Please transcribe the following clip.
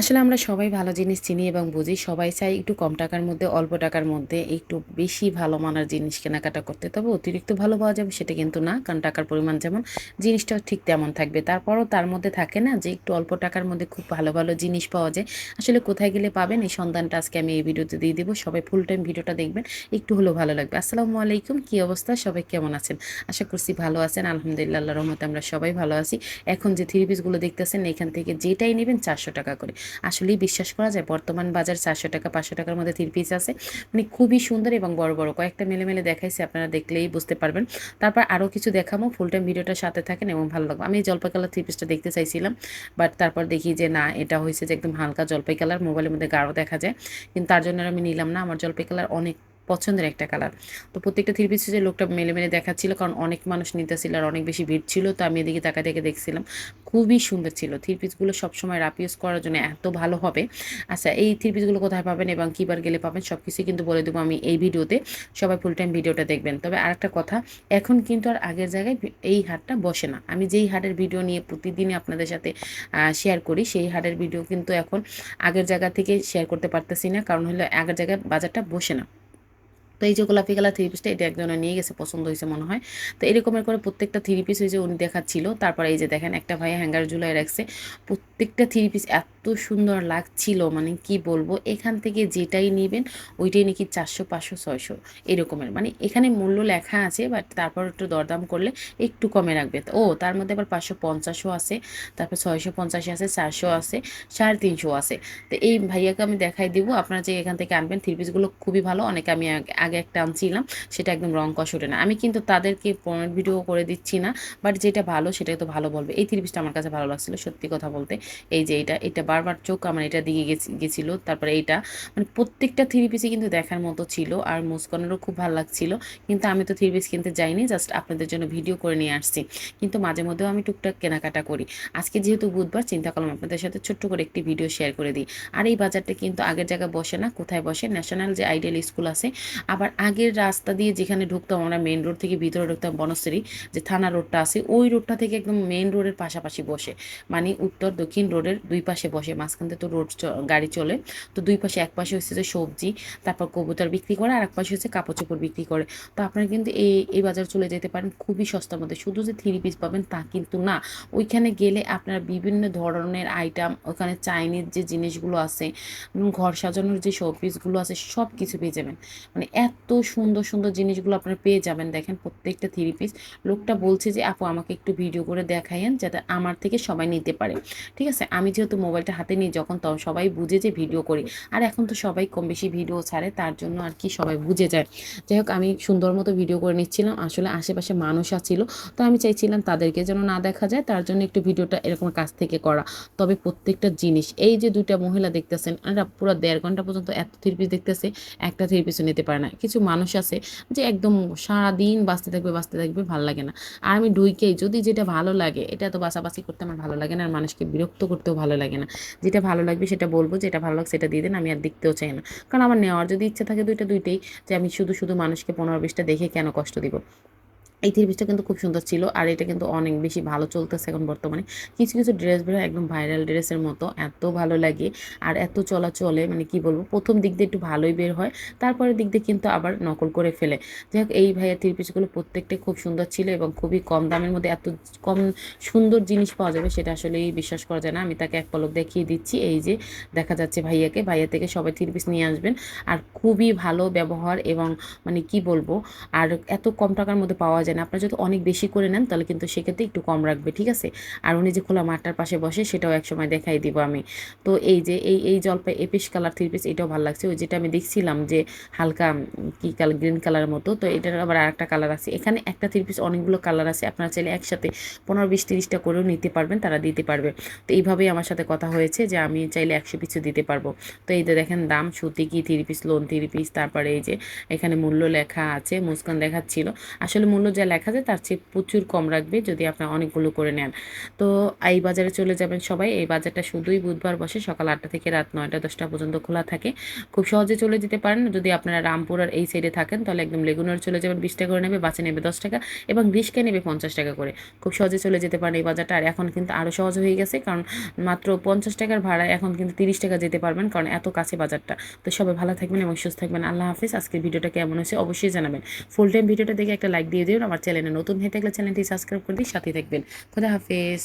আসলে আমরা সবাই ভালো জিনিস চিনি এবং বুঝি, সবাই চাই একটু কম টাকার মধ্যে, অল্প টাকার মধ্যে একটু বেশি ভালো মানের জিনিস কেনাকাটা করতে। তবে অতিরিক্ত ভালো পাওয়া যাবে সেটা কিন্তু না, কারণ টাকার পরিমাণ যেমন জিনিসটাও ঠিক তেমন থাকবে। তারপরও তার মধ্যে থাকে না যে একটু অল্প টাকার মধ্যে খুব ভালো ভালো জিনিস পাওয়া যায়। আসলে কোথায় গেলে পাবেন? এই সন্ধানটা আজকে আমি এই ভিডিওতে দিয়ে দেবো। সবাই ফুল টাইম ভিডিওটা দেখবেন, একটু হলেও ভালো লাগবে। আসসালামু আলাইকুম, কী অবস্থা? সবাই কেমন আছেন? আশা করছি ভালো আছেন, আলহামদুলিল্লাহ রহমতে আমরা সবাই ভালো আছি। এখন যে থ্রি পিসগুলো দেখতেছেন, এখান থেকে যেটাই নেবেন চারশো টাকা করে। আসলেই বিশ্বাস করা যায়। বর্তমান বাজার চারশো টাকা, পাঁচশো টাকার মধ্যে থ্রি পিস আছে। মানে খুবই সুন্দর এবং বড় বড়। কয়েকটা মেলে মেলে দেখাইছে, আপনারা দেখলেই বুঝতে পারবেন। তারপর আরও কিছু দেখাবো ফুল টাইম ভিডিওটার সাথে থাকেন এবং ভালো লাগবে। আমি জলপাই কালার থ্রি পিসটা দেখতে চাইছিলাম বাট তারপর দেখি যে না, এটা হয়েছে যে একদম হালকা জলপাই কালার মোবাইলের মধ্যে গাঢ় দেখা যায়। কিন্তু তার জন্য আমি নিলাম না। আমার জলপাই কালার অনেক পছন্দের একটা কালার তো প্রত্যেকটা থ্রি পিসে লোকটা মেলে মেলে দেখাচ্ছিল, কারণ অনেক মানুষ নিতেছিল আর অনেক বেশি ভিড় ছিল, তো আমি এদিকে তাকা দেখে দেখছিলাম, খুবই সুন্দর ছিল। থ্রি পিসগুলো সবসময় রাপ ইউজ করার জন্য এত ভালো হবে। আচ্ছা এই থ্রি পিসগুলো কোথায় পাবেন এবং কীবার গেলে পাবেন সব কিছুই কিন্তু বলে দেবো আমি এই ভিডিওতে। সবাই ফুল টাইম ভিডিওটা দেখবেন। তবে আরেকটা কথা, এখন কিন্তু আর আগের জায়গায় এই হাটটা বসে না। আমি যেই হাটের ভিডিও নিয়ে প্রতিদিনই আপনাদের সাথে শেয়ার করি, সেই হাটের ভিডিও কিন্তু এখন আগের জায়গা থেকে শেয়ার করতে পারতেছি না, কারণ হলো আগের জায়গায় বাজারটা বসে না। তো এই যে গোলাপি কালার থ্রি পিসটা এটা একজনে নিয়ে গেছে, পছন্দ হয়েছে মনে হয়। তো এরকমের করে প্রত্যেকটা থ্রি পিস হয়েছে উনি দেখাচ্ছিল। তারপরে এই যে দেখেন, একটা ভাইয়া হ্যাঙ্গার ঝুলাই রাখছে। প্রত্যেকটা থ্রি পিস এত সুন্দর লাগছিল মানে কি বলব? এখান থেকে যেটাই নেবেন, ওইটাই নাকি চারশো, পাঁচশো, ছয়শো এরকমের। মানে এখানে মূল্য লেখা আছে, বাট তারপর একটু দরদাম করলে একটু কমে রাখবে। ও, তার মধ্যে আবার পাঁচশো পঞ্চাশও আছে, তারপর ছয়শো পঞ্চাশে আছে, চারশো আছে, সাড়ে তিনশো আছে। তো এই ভাইয়াকে আমি দেখাই দিব, আপনারা যে এখান থেকে আনবেন থ্রি পিসগুলো খুবই ভালো। অনেকে আমি আগে একটা আনছিলাম, সেটা একদম রং কষ ওঠে না। আমি কিন্তু তাদেরকে ভিডিও করে দিচ্ছি না, বাট যেটা ভালো সেটা তো ভালো বলবে। এই থ্রি পিসটা আমার কাছে ভালো লাগছিল, সত্যি কথা বলতে। এই যে এটা এটা বারবার চোখ আমার এটা দিকে গেছিল, তারপরে এইটা। মানে প্রত্যেকটা থ্রি পিসই কিন্তু দেখার মতো ছিল আর মুস্কানেরও খুব ভালো লাগছিল। কিন্তু আমি তো থ্রি পিস কিনতে যাইনি, জাস্ট আপনাদের জন্য ভিডিও করে নিয়ে আসছি। কিন্তু মাঝে মধ্যেও আমি টুকটাক কেনাকাটা করি। আজকে যেহেতু বুধবার, চিন্তা করলাম আপনাদের সাথে ছোট্ট করে একটি ভিডিও শেয়ার করে দিই। আর এই বাজারটা কিন্তু আগের জায়গায় বসে না, কোথায় বসে? ন্যাশনাল যে আইডিয়াল স্কুল আছে, আবার আগের রাস্তা দিয়ে যেখানে ঢুকতাম আমরা মেন রোড থেকে ভিতরে ঢুকতাম বনশ্রী, যে থানা রোডটা আছে, ওই রোডটা থেকে একদম মেন রোডের পাশাপাশি বসে। মানে উত্তর দক্ষিণ রোডের দুই পাশে বসে। মাঝখান থেকে তো রোড গাড়ি চলে। তো দুই পাশে এক পাশে হচ্ছে যে সবজি, তারপর কবুতর বিক্রি করে, আর এক পাশে হচ্ছে কাপড় চোপড় বিক্রি করে। তো আপনারা কিন্তু এই এই বাজার চলে যেতে পারেন, খুবই সস্তার মধ্যে। শুধু যে থ্রি পিস পাবেন তা কিন্তু না। ওইখানে গেলে আপনারা বিভিন্ন ধরনের আইটেম ওখানে চাইনিজ যে জিনিসগুলো আছে ঘর সাজানোর যে শোপিসগুলো আছে সব কিছু পেয়ে যাবেন। মানে এত সুন্দর সুন্দর জিনিসগুলো আপনারা পেয়ে যাবেন, দেখেন প্রত্যেকটা থ্রি পিস। লোকটা বলছে যে, আপু, আমাকে একটু ভিডিও করে দেখাইন যাতে আমার থেকে সবাই নিতে পারে। ঠিক আছে? আমি যেহেতু মোবাইলটা হাতে নিয়ে যখন তখন সবাই বুঝে যে ভিডিও করি। আর এখন তো সবাই কম বেশি ভিডিও ছাড়ে, তার জন্য আর কি সবাই বুঝে যায়। যাই হোক, আমি সুন্দর মতো ভিডিও করে নিচ্ছিলাম। আসলে আশেপাশে মানুষ আছিল তো আমি চাইছিলাম তাদেরকে যেন না দেখা যায়, তার জন্য একটু ভিডিওটা এরকম কাছ থেকে করা। তবে প্রত্যেকটা জিনিস, এই যে দুইটা মহিলা দেখতেছেন এরা পুরো দেড় ঘণ্টা পর্যন্ত এত থ্রি পিস দেখতেছে, একটা থ্রি পিসও নিতে পারে না। কিছু মানুষ আছে যে একদম সারাদিন বাঁচতে থাকবে বাঁচতে থাকবে, ভালো লাগে না। আর আমি ঢুইকেই, যদি যেটা ভালো লাগে, এটা তো বাঁচাবাসি করতে আমার ভালো লাগে না, আর মানুষকে বিরক্ত করতেও ভালো লাগে না। যেটা ভালো লাগবে সেটা বলব, যেটা ভালো লাগছে সেটা দিয়ে দেন, আমি আর দেখতেও চাই না। কারণ আমার নেওয়ার যদি ইচ্ছা থাকে দুইটা, দুইটাই যে আমি শুধু শুধু মানুষকে পনেরো বিশটা দেখে কেন কষ্ট দিব? এই থ্রি পিসটা কিন্তু খুব সুন্দর ছিল আর এটা কিন্তু অনেক বেশি ভালো চলতেছে এখন বর্তমানে। কিছু কিছু ড্রেসগুলো একদম ভাইরাল ড্রেসের মতো, এত ভালো লাগে আর এত চলা চলে মানে কি বলব, প্রথম দিক দিয়ে একটু ভালোই বের হয়, তারপরের দিক দিয়ে কিন্তু আবার নকল করে ফেলে। যাই হোক এই ভাইয়ের থ্রি পিসগুলো প্রত্যেকটাই খুব সুন্দর ছিল এবং খুবই কম দামের মধ্যে এত কম সুন্দর জিনিস পাওয়া যাবে সেটা আসলেই বিশ্বাস করা যায় না। আমি তাকে এক পলক দেখিয়ে দিচ্ছি, এই যে দেখা যাচ্ছে ভাইয়াকে, ভাইয়া থেকে সবাই থ্রি পিস নিয়ে আসবেন আর খুবই ভালো ব্যবহার এবং মানে কি বলব, আর এত কম টাকার মধ্যে পাওয়া যায় না, আপনারা যদি অনেক বেশি করে নেন, তাহলে কিন্তু সেক্ষেত্রে একটু কম রাখবে, ঠিক আছে? আর উনি যে খোলা মাঠটার পাশে বসে, সেটাও একসময় দেখাই দিব আমি। তো এই যে, এই এই জলপাই এপিস কালার থ্রি পিস এটাও ভালো লাগছে। ওই যেটা আমি দেখছিলাম যে, হালকা কি কালার গ্রিন কালার মতো, তো এটার আবার আর একটা কালার আছে। এখানে একটা থ্রি পিস অনেকগুলো কালার আছে, আপনারা চাইলে একসাথে পনেরো বিশ তিরিশটা করেও নিতে পারবেন, তারা দিতে পারবে। তো এইভাবেই আমার সাথে কথা হয়েছে যে, আমি চাইলে একশো পিছু দিতে পারব। তো এই যে দেখেন দাম, সুতি কি three piece lawn three piece তারপরে এই যে, এখানে মূল্য লেখা আছে, মুস্কান দেখাচ্ছিল। আসলে মূল্য যা লেখা যায় তার চেয়ে প্রচুর কম রাখবে যদি আপনারা অনেকগুলো করে নেন। তো এই বাজারে চলে যাবেন সবাই। এই বাজারটা শুধুই বুধবার বসে, সকাল আটটা থেকে রাত নয়টা দশটা পর্যন্ত খোলা থাকে। খুব সহজে চলে যেতে পারেন। যদি আপনারা রামপুরার এই সাইডে থাকেন, তাহলে একদম লেগুনার চলে যাবেন, বিশ টাকা করে নেবে, বাসে নেবে দশ টাকা এবং রিক্সকে নেবে পঞ্চাশ টাকা করে। খুব সহজে চলে যেতে পারেন এই বাজারটা। আর এখন কিন্তু আরও সহজ হয়ে গেছে, কারণ মাত্র পঞ্চাশ টাকার ভাড়া এখন কিন্তু তিরিশ টাকা যেতে পারবেন, কারণ এত কাছে বাজারটা। তো সবাই ভালো থাকবেন এবং সুস্থ থাকবেন। আল্লাহ হাফিজ। আজকের ভিডিওটা কেমন হয়েছে অবশ্যই জানাবেন। ফুল টাইম ভিডিওটা দেখে একটা লাইক দিয়ে দিন আমার চ্যানেলে নতুন হয়ে থাকলে চ্যানেলটি সাবস্ক্রাইব করে দিই সাথে থাকবেন। খুদা হাফিজ।